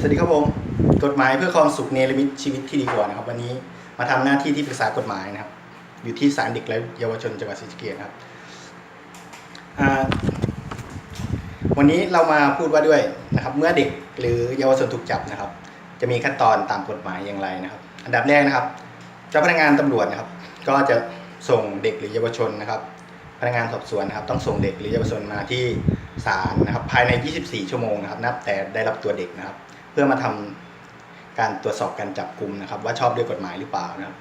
สวัสดีครับผม กฎหมายเพื่อความสุขเนรมิตชีวิตที่ดีกว่านะครับ วันนี้มาทำหน้าที่ที่ปรึกษากฎหมายนะครับ อยู่ที่ศาลเด็กและเยาวชนจังหวัดศรีสะเกษนะครับ วันนี้เรามาพูดว่าด้วยนะครับ เมื่อเด็กหรือเยาวชนถูกจับนะครับ จะมีขั้นตอนตามกฎหมายอย่างไรนะครับ อันดับแรกนะครับ เจ้าพนักงานตำรวจนะครับ ก็จะส่งเด็กหรือเยาวชนนะครับ พนักงานสอบสวนนะครับ ต้องส่งเด็กหรือเยาวชนมาที่ศาลนะครับ ภายใน 24 ชั่วโมงนะครับ นับแต่ได้รับตัวเด็กนะครับ พื่อมาทำการตรวจสอบการจับกลุ่มนะครับ ว่าชอบด้วยกฎหมายหรือเปล่านะครับ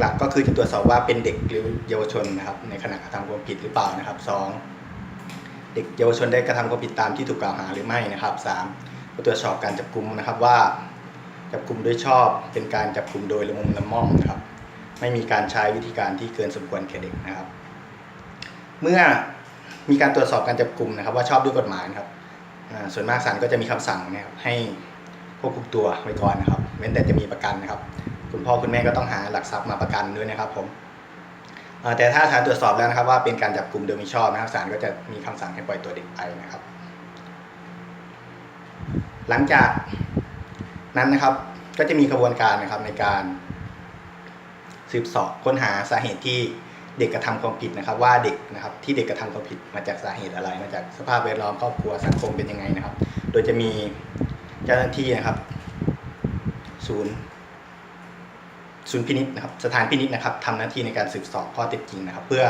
หลักๆ ก็คือจะตรวจสอบว่าเป็นเด็กหรือเยาวชนนะครับ ในขณะกระทำความผิดหรือเปล่านะครับสองเด็กเยาวชนได้กระทำความผิดตามที่ถูกกล่าวหาหรือไม่นะครับสามก็ตรวจสอบการจับกลุ่มนะครับว่าจับกลุ่มโดยชอบเป็นการจับกลุ่มโดยละมุมละม่อมนะครับ ไม่มีการใช้วิธีการที่เกินสมควรแก่เด็กนะครับ เมื่อมีการตรวจสอบการจับกลุ่มนะครับ ว่าชอบด้วยกฎหมายนะครับ ส่วนมากศาลก็จะมีคำสั่งนะครับให้ควบคุมตัวไว้ก่อนนะครับ เว้นแต่จะมีประกันนะครับ คุณพ่อคุณแม่ก็ต้องหาหลักทรัพย์มาประกันด้วยนะครับผมแต่ถ้าศาลตรวจสอบแล้วนะครับ ว่าเป็นการจับกลุ่มโดยมิชอบนะครับศาลก็จะมีคำสั่งให้ปล่อยตัวเด็กไปนะครับ หลังจากนั้นนะครับก็จะมีกระบวนการนะครับในการสืบสอบค้นหาสาเหตุที่ เด็กกระทำความผิดนะครับ ว่าเด็กนะครับที่เด็กกระทำความผิดมาจากสาเหตุอะไร มาจากสภาพแวดล้อมครอบครัวสังคมเป็นยังไงนะครับ โดยจะมีเจ้าหน้าที่นะครับ ศูนย์ศูนย์พินิษนะครับสถานพินิษนะครับทำหน้าที่ในการสืบสอบข้อเท็จจริงนะครับ เพื่อ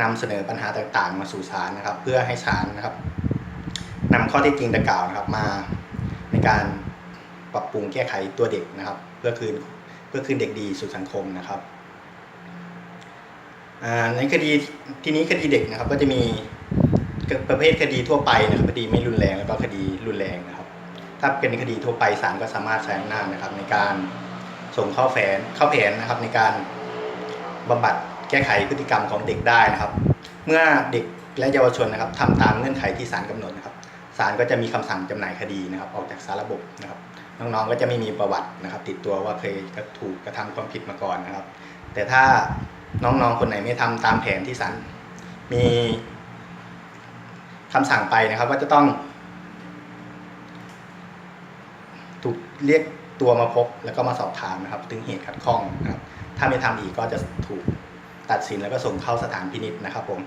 นำเสนอปัญหาต่างๆ มาสู่ศาลนะครับ เพื่อให้ศาลนะครับนำข้อเท็จจริงดังกล่าวนะครับ มาในการปรับปรุงแก้ไขตัวเด็กนะครับ เพื่อคืนเพื่อคืนเด็กดีสู่สังคมนะครับ ในคดีทีนี้คดีเด็กนะครับ ก็จะมีประเภทคดีทั่วไปนะครับคดีไม่รุนแรงแล้วก็คดีรุนแรงนะครับ ถ้าเป็นคดีทั่วไปศาลก็สามารถใช้อำนาจนะครับ ในการส่งเข้าแผนเข้าแผนนะครับ ในการบำบัดแก้ไขพฤติกรรมของเด็กได้นะครับ เมื่อเด็กและเยาวชนนะครับทำตามเงื่อนไขที่ศาลกำหนดนะครับศาลก็จะมีคำสั่งจำหน่ายคดีนะครับ ออกจากสารระบบนะครับ น้องๆก็จะไม่มีประวัตินะครับ ติดตัวว่าเคยถูกกระทำความผิดมาก่อนนะครับ แต่ถ้า น้องๆคนไหนไม่ทำตามแผนที่ศาลมีคำสั่งไปนะครับก็จะต้อง ถูกเรียกตัวมาพบแล้วก็มาสอบถามนะครับ ถึงเหตุขัดข้องนะครับ ถ้าไม่ทำอีกก็จะถูกตัดสินแล้วก็ส่งเข้าสถานพินิจนะครับผม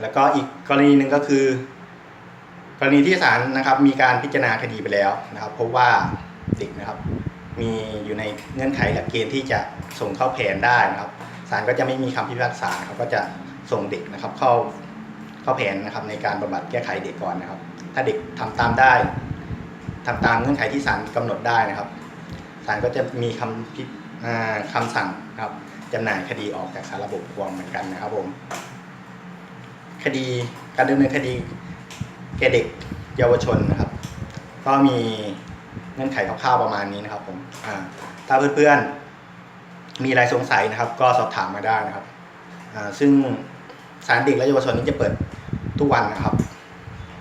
แล้วก็อีกกรณีหนึ่งก็คือ กรณีที่ศาลนะครับ มีการพิจารณาคดีไปแล้วนะครับพบว่าเด็กนะครับ มีอยู่ในเงื่อนไขหลักเกณฑ์ที่จะส่งเข้าแผนได้นะครับศาลก็จะไม่มีคำพิพากษานะครับก็จะส่งเด็กนะครับเข้าเข้าแผนนะครับในการบำบัดแก้ไขเด็กก่อนนะครับ ถ้าเด็กทำตามได้ทำตามเงื่อนไขที่ศาลกำหนดได้นะครับศาลก็จะมีคำพิอ่าคำสั่งครับจำหน่ายคดีออกจากสารระบบรวมเหมือนกันนะครับผมคดีการดำเนินคดีแก่เด็กเยาวชนนะครับ ก็มี เงื่อนไขคร่าวๆประมาณนี้นะครับผมถ้าเพื่อนๆมีอะไรสงสัยนะครับ ก็สอบถามมาได้นะครับซึ่งศาลเด็กและเยาวชนนี้จะเปิดทุกวันนะครับ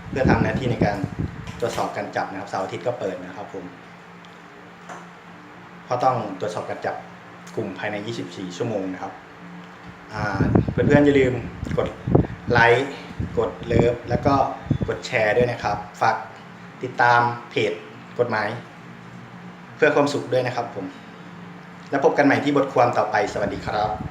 เพื่อทำหน้าที่ในการตรวจสอบการจับนะครับเสาร์อาทิตย์ก็เปิดนะครับผมเพราะต้องตรวจสอบการจับกลุ่มภายใน 24 ชั่วโมงนะครับอ่าเพื่อนๆอย่าลืมกดไลค์กดเลิฟแล้วก็กดแชร์ด้วยนะครับ ฝากติดตามเพจ กฎหมาย เพื่อความสุขด้วยนะครับผม แล้วพบกันใหม่ที่บทความต่อไปสวัสดีครับ